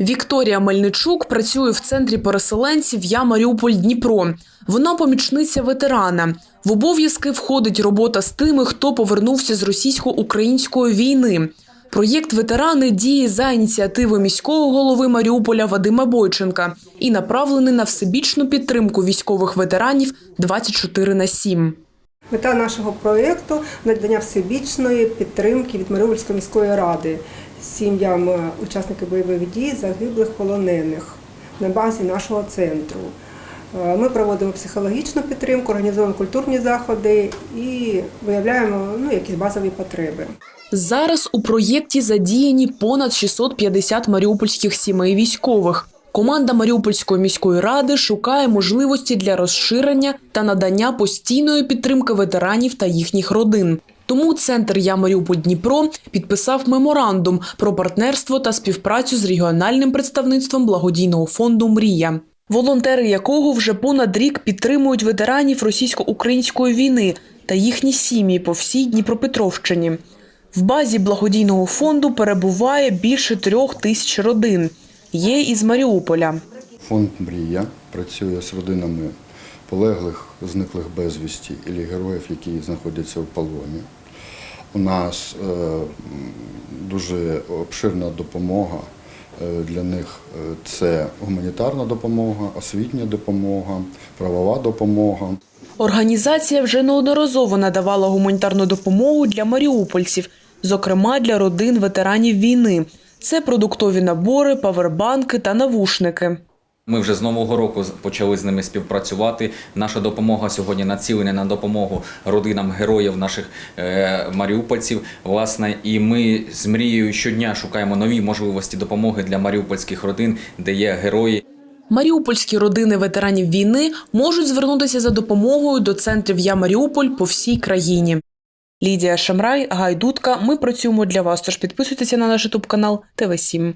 Вікторія Мельничук працює в центрі переселенців Я Маріуполь Дніпро. Вона помічниця ветерана. В обов'язки входить робота з тими, хто повернувся з російсько-української війни. Проєкт ветерани діє за ініціативи міського голови Маріуполя Вадима Бойченка і направлений на всебічну підтримку військових ветеранів 24 на 7. Мета нашого проєкту надання всебічної підтримки від Маріупольської міської ради сім'ям е, учасників бойових дій, загиблих полонених на базі нашого центру. Е, Ми проводимо психологічну підтримку, організовуємо культурні заходи і виявляємо ну, якісь базові потреби. Зараз у проєкті задіяні понад 650 маріупольських сімей військових. Команда Маріупольської міської ради шукає можливості для розширення та надання постійної підтримки ветеранів та їхніх родин. Тому центр Я Маріуполь Дніпро підписав меморандум про партнерство та співпрацю з регіональним представництвом благодійного фонду Мрія. Волонтери якого вже понад рік підтримують ветеранів російсько-української війни та їхні сім'ї по всій Дніпропетровщині. В базі благодійного фонду перебуває більше трьох тисяч родин. Є із Маріуполя. Фонд Мрія працює з родинами полеглих, зниклих безвісті і героїв, які знаходяться в полоні. У нас е, дуже обширна допомога е, для них. Е, Це гуманітарна допомога, освітня допомога, правова допомога. Організація вже неодноразово надавала гуманітарну допомогу для маріупольців, зокрема для родин ветеранів війни. Це продуктові набори, павербанки та навушники. Ми вже з нового року почали з ними співпрацювати. Наша допомога сьогодні націлена на допомогу родинам героїв наших е, маріупольців. Власне, і ми з мрією щодня шукаємо нові можливості допомоги для маріупольських родин, де є герої. Маріупольські родини ветеранів війни можуть звернутися за допомогою до центрів Я Маріуполь по всій країні. Лідія Шамрай, Гайдутка. Ми працюємо для вас. Тож підписуйтеся на наш ютуб канал ТВ 7